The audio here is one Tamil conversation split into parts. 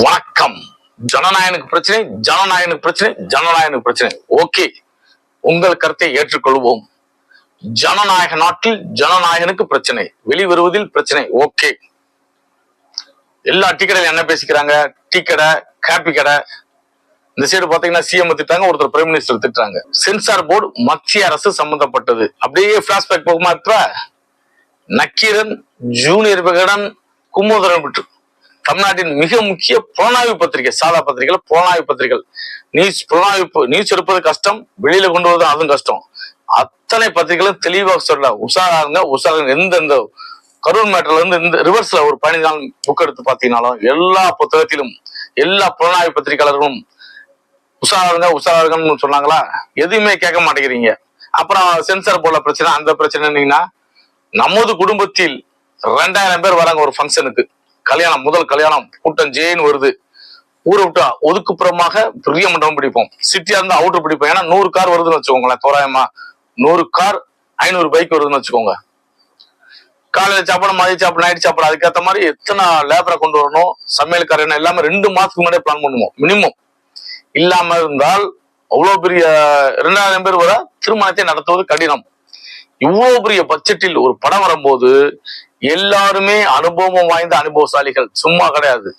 வணக்கம். ஜனநாயகனுக்கு பிரச்சனை ஜனநாயகனுக்கு பிரச்சனை ஜனநாயகனுக்கு பிரச்சனை. ஓகே உங்கள் கருத்தை ஏற்றுக்கொள்வோம். ஜனநாயக நாட்டில் ஜனநாயகனுக்கு பிரச்சனை வெளிவருவதில் பிரச்சனை. ஓகே. எல்லா டீ கடையில என்ன பேசிக்கிறாங்க? டீ கடை காப்பி கடை. இந்த சைடு பாத்தீங்கன்னா சிஎம் திட்டாங்க ஒருத்தர் பிரைம் மினிஸ்டர் திட்டுறாங்க. சென்சார் போர்டு மத்திய அரசு சம்பந்தப்பட்டது அப்படியே பிளாஷ்பேக் போகுமா இப்ப நக்கீரன் ஜூனியர் விகடன் குமுதரன் விட்டு தமிழ்நாட்டின் மிக முக்கிய புலனாய்வு பத்திரிகை சாதா பத்திரிகை புலனாய்வு பத்திரிகைகள். நியூஸ் புலனாய்வு நியூஸ் எடுப்பது கஷ்டம் வெளியில கொண்டு வருவது அதுவும் கஷ்டம். அத்தனை பத்திரிகைகளும் தெளிவாக சொல்ல உஷாராங்க உஷாராங்க எந்த எந்த கரூர் மேட்டர்ல இருந்து இந்த ரிவர்ஸ்ல ஒரு பதினைந்து நாள் புக் எடுத்து பாத்தீங்கன்னாலும் எல்லா புத்தகத்திலும் எல்லா புலனாய்வு பத்திரிகையாளர்களும் உஷாராருங்க உஷாராருங்கன்னு சொன்னாங்களா? எதுவுமே கேட்க மாட்டேங்கிறீங்க. அப்புறம் சென்சார் போல பிரச்சனை அந்த பிரச்சனைன்னா நமது குடும்பத்தில் ரெண்டாயிரம் பேர் வராங்க ஒரு ஃபங்க்ஷனுக்கு கல்யாணம் முதல் கல்யாணம் கூட்டம் ஜேன்னு வருது. ஊரை விட்டு ஒதுக்குப்புறமாக பெரிய மண்டபம் பிடிப்போம். சிட்டியா இருந்தா அவுட்டர் பிடிப்போம். ஏன்னா நூறு கார் வருதுன்னு வச்சுக்கோங்களேன் தோராயமா. நூறு கார் ஐநூறு பைக் வருதுன்னு வச்சுக்கோங்க. காலையில சாப்பாடு மதிய சாப்பாடு நைட் சாப்பாடு அதுக்கேற்ற மாதிரி எத்தனை லேபரை கொண்டு வரணும் சமையல்காரன் எல்லாமே ரெண்டு மாசத்துக்கு முன்னாடியே பிளான் பண்ணுவோம் மினிமம் இல்லாம இருந்தால் அவ்வளவு பெரிய ரெண்டாயிரம் பேர் வர திருமணத்தை நடத்துவது கடினம். இவ்வளவு பெரிய பட்ஜெட்டில் ஒரு படம் வரும்போது எல்லாருமே அனுபவம் வாய்ந்த அனுபவசாலிகள். சும்மா கிடையாது.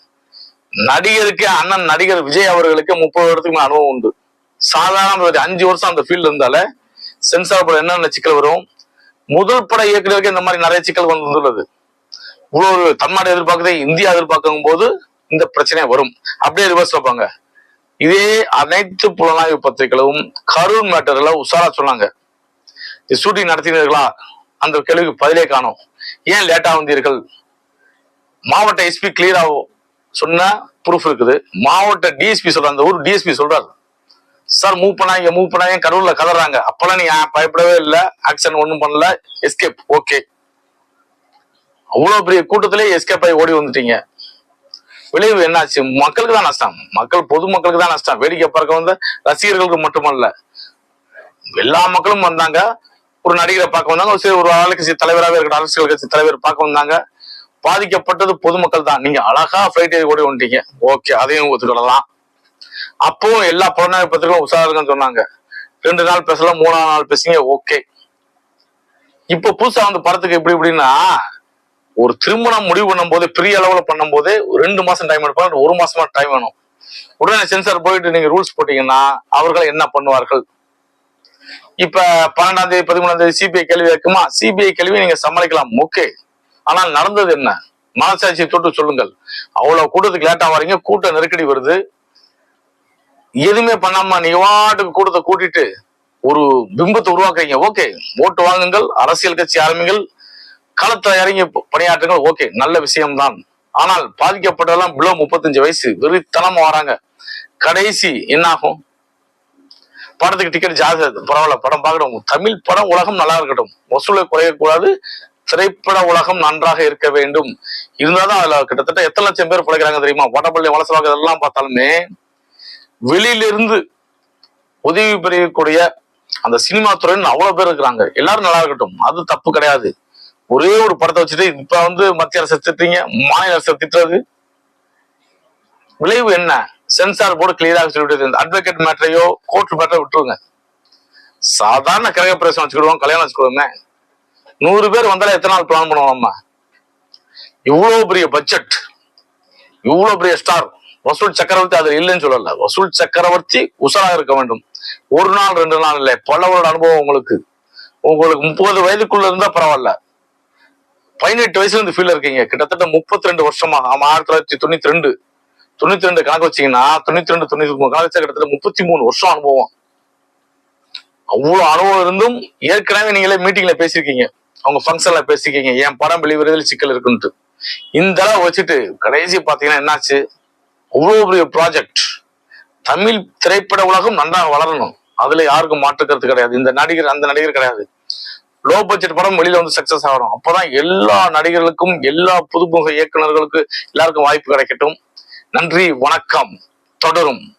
நடிகருக்கு அண்ணன் நடிகர் விஜய் அவர்களுக்கு முப்பது வருடத்துக்கு அனுபவம் உண்டு. சாதாரண ஒரு அஞ்சு வருஷம் அந்த ஃபீல்டு இருந்தால சென்சார் படம் என்னென்ன சிக்கல் வரும்? முதல் பட இயக்குநருக்கு இந்த மாதிரி நிறைய சிக்கல் வந்துள்ளது. இவ்வளவு தமிழ்நாடு எதிர்பார்க்குதே இந்தியா எதிர்பார்க்கும் போது இந்த பிரச்சனை வரும். அப்படியே ரிவர்ஸ் வைப்பாங்க இதே அனைத்து புலனாய்வு பத்திரிகைகளும் கரூர் மேட்டர்ல உஷாரா சொன்னாங்க. ஷூட்டிங் நடத்தினீர்களா? அந்த கேள்விக்கு பதிலே காணும். ஏன் லேட்டா வந்தீர்கள் மாவட்ட எஸ்பி ஆகும் சொன்ன ப்ரூஃப் இருக்குது. மாவட்ட டிஎஸ்பி சொல்ற அந்த ஊர் டிஎஸ்பி சொல்றாரு. சார் மூவ் பண்ணாங்க மூவ் பண்ணாங்க கடவுள்ல கதறாங்க. அப்பெல்லாம் நீ பயப்படவே இல்லை. ஆக்சன் ஒண்ணும் பண்ணல. எஸ்கேப் ஓகே அவ்வளவு பெரிய கூட்டத்திலே எஸ்கேப் ஆகி ஓடி வந்துட்டீங்க. விளைவு என்னாச்சு? மக்களுக்கு தான் நஷ்டம். மக்கள் பொதுமக்களுக்கு தான் நஷ்டம். வேடிக்கை பார்க்க வந்த ரசிகர்களுக்கு மட்டுமல்ல. எல்லா மக்களும் வந்தாங்க. ஒரு நடிகரை பார்க்க வந்தாங்க. சரி ஒரு அரசியல் தலைவராகவே இருக்கிற அரசியல் கட்சி தலைவர் பார்க்க வந்தாங்க. பாதிக்கப்பட்டது பொதுமக்கள் தான். நீங்க அழகா ஃபிளைட் ஏறி ஓடி வந்துட்டீங்க. ஓகே அதையும் ஒத்துக்கொள்ளலாம் அப்பவும் எல்லா புலனாய்வு பத்திரிகையும் உஷாருங்கன்னு சொன்னாங்க. ரெண்டு நாள் பேசலாம் மூணாவது நாள் பேசுங்க ஓகே. இப்ப புதுசா வந்து படத்துக்கு எப்படி இப்படின்னா ஒரு திருமணம் முடிவு பண்ணும் போது பெரிய அளவுல பண்ணும் போது ஒரு ரெண்டு மாசம் டைம் எடுப்பாங்க ஒரு மாசமா டைம் வேணும். உடனே சென்சார் போயிட்டு நீங்க ரூல்ஸ் போட்டீங்கன்னா அவர்கள் என்ன பண்ணுவார்கள்? இப்ப பன்னெண்டாம் தேதி பதிமூணாம் தேதி சிபிஐ கேள்வி இருக்குமா சிபிஐ கேள்வி நீங்க சமாளிக்கலாம். ஓகே ஆனால் நடந்தது என்ன? மனசாட்சி தொட்டு சொல்லுங்கள். அவ்வளவு கூட்டத்துக்கு லேட்டா வரீங்க கூட்ட நெருக்கடி வருது. எதுவுமே பண்ணாம நீங்க வாட்டுக்கு கூட்டத்தை கூட்டிட்டு ஒரு பிம்பத்தை உருவாக்குறீங்க. ஓகே ஓட்டு வாங்குங்கள். அரசியல் கட்சி ஆரம்பிங்கள். களத்துல இறங்கி பணியாற்றுங்கள். ஓகே நல்ல விஷயம்தான். ஆனால் பாதிக்கப்பட்டதெல்லாம் பிலோ முப்பத்தஞ்சு வயசு. வெறித்தனமா வராங்க. கடைசி என்ன ஆகும் படத்துக்கு டிக்கெட் ஜாஸ்தி பரவாயில்ல படம் பார்க்கணும் தமிழ் படம் உலகம் நல்லா இருக்கட்டும். வசூலை குறையக்கூடாது. திரைப்பட உலகம் நன்றாக இருக்க வேண்டும். இருந்தாதான் அதுல கிட்டத்தட்ட எத்தனை லட்சம் பேர் பிழைக்கிறாங்க தெரியுமா? வடபள்ளி வளசலாக இதெல்லாம் பார்த்தாலுமே வெளியிலிருந்து உதவி பெறக்கூடிய அந்த சினிமா துறைன்னு அவ்வளவு பேர் இருக்கிறாங்க. எல்லாரும் நல்லா இருக்கட்டும். அது தப்பு கிடையாது. ஒரே ஒரு படத்தை வச்சுட்டு இப்ப வந்து மத்திய அரசு திட்டுறீங்க மாநில அரசு திட்டுறது. விளைவு என்ன? சென்சார் போர்டு கிளியராக சொல்லிவிட்டு அட்வொகேட் மேட்டரையோ கோர்ட் மேட்டரை விட்டுருங்க. சாதாரண கிரக பிரவேசம் வச்சுக்கிடுவோம் கல்யாணம் வச்சுக்கிடுவோமே. நூறு பேர் வந்தாலும் எத்தனை நாள் பிளான் பண்ணுவோம் நம்ம இவ்வளோ பெரிய பட்ஜெட் இவ்வளோ பெரிய ஸ்டார் வசூல் சக்கரவர்த்தி அதில் இல்லைன்னு சொல்லல. வசூல் சக்கரவர்த்தி உஷாரா இருக்க வேண்டும். ஒரு நாள் ரெண்டு நாள் இல்லை. பல வருட அனுபவம் உங்களுக்கு. உங்களுக்கு முப்பது வயதுக்குள்ள இருந்தா பரவாயில்ல. பதினெட்டு வயசுல இருந்து ஃபீல்ல இருக்கீங்க. கிட்டத்தட்ட முப்பத்தி ரெண்டு வருஷமா. ஆமா ஆயிரத்தி தொள்ளாயிரத்தி தொண்ணூத்தி ரெண்டு. தொண்ணூத்தி ரெண்டு கணக்கு வச்சீங்கன்னா தொண்ணூத்தி ரெண்டு தொண்ணூத்தி மூணு கணக்கு வச்சா கிட்டத்தட்ட முப்பத்தி மூணு வருஷம் அனுபவம். அவ்வளவு அனுபவம் இருந்தும் ஏற்கனவே நீங்களே மீட்டிங்ல பேசியிருக்கீங்க. அவங்க ஃபங்க்ஷன்ல பேசிருக்கீங்க என் படம் வெளிவருவதில் சிக்கல் இருக்குன்ட்டு. இந்த அளவு வச்சுட்டு கடைசி பாத்தீங்கன்னா என்னாச்சு? அவ்வளவு பெரிய ப்ராஜெக்ட் தமிழ் திரைப்பட உலகம் நன்றாக வளரணும். அதுல யாருக்கும் மாற்றுக்கிறது கிடையாது. இந்த நடிகர் அந்த நடிகர் கிடையாது. லோ பட்ஜெட் படம் வெளியில வந்து சக்சஸ் ஆகணும். அப்பதான் எல்லா நடிகர்களுக்கும் எல்லா புதுமுக இயக்குநர்களுக்கு எல்லாருக்கும் வாய்ப்பு கிடைக்கட்டும். நன்றி வணக்கம். தொடரும்.